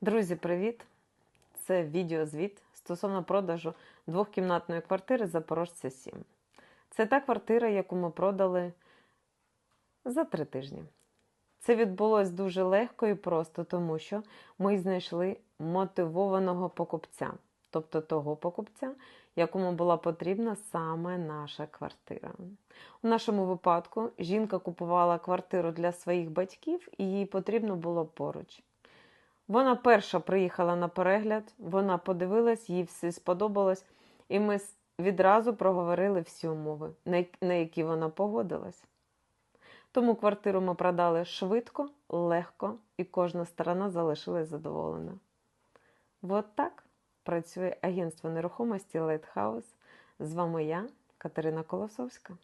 Друзі, привіт! Це відеозвіт стосовно продажу двохкімнатної квартири Запорожця 7. Це та квартира, яку ми продали за три тижні. Це відбулось дуже легко і просто, тому що ми знайшли мотивованого покупця, тобто того покупця, якому була потрібна саме наша квартира. У нашому випадку жінка купувала квартиру для своїх батьків і їй потрібно було поруч. Вона перша приїхала на перегляд, вона подивилась, їй все сподобалось, і ми відразу проговорили всі умови, на які вона погодилась. Тому квартиру ми продали швидко, легко, і кожна сторона залишилась задоволена. От так працює агентство нерухомості Лайтхаус. З вами я, Катерина Колосовська.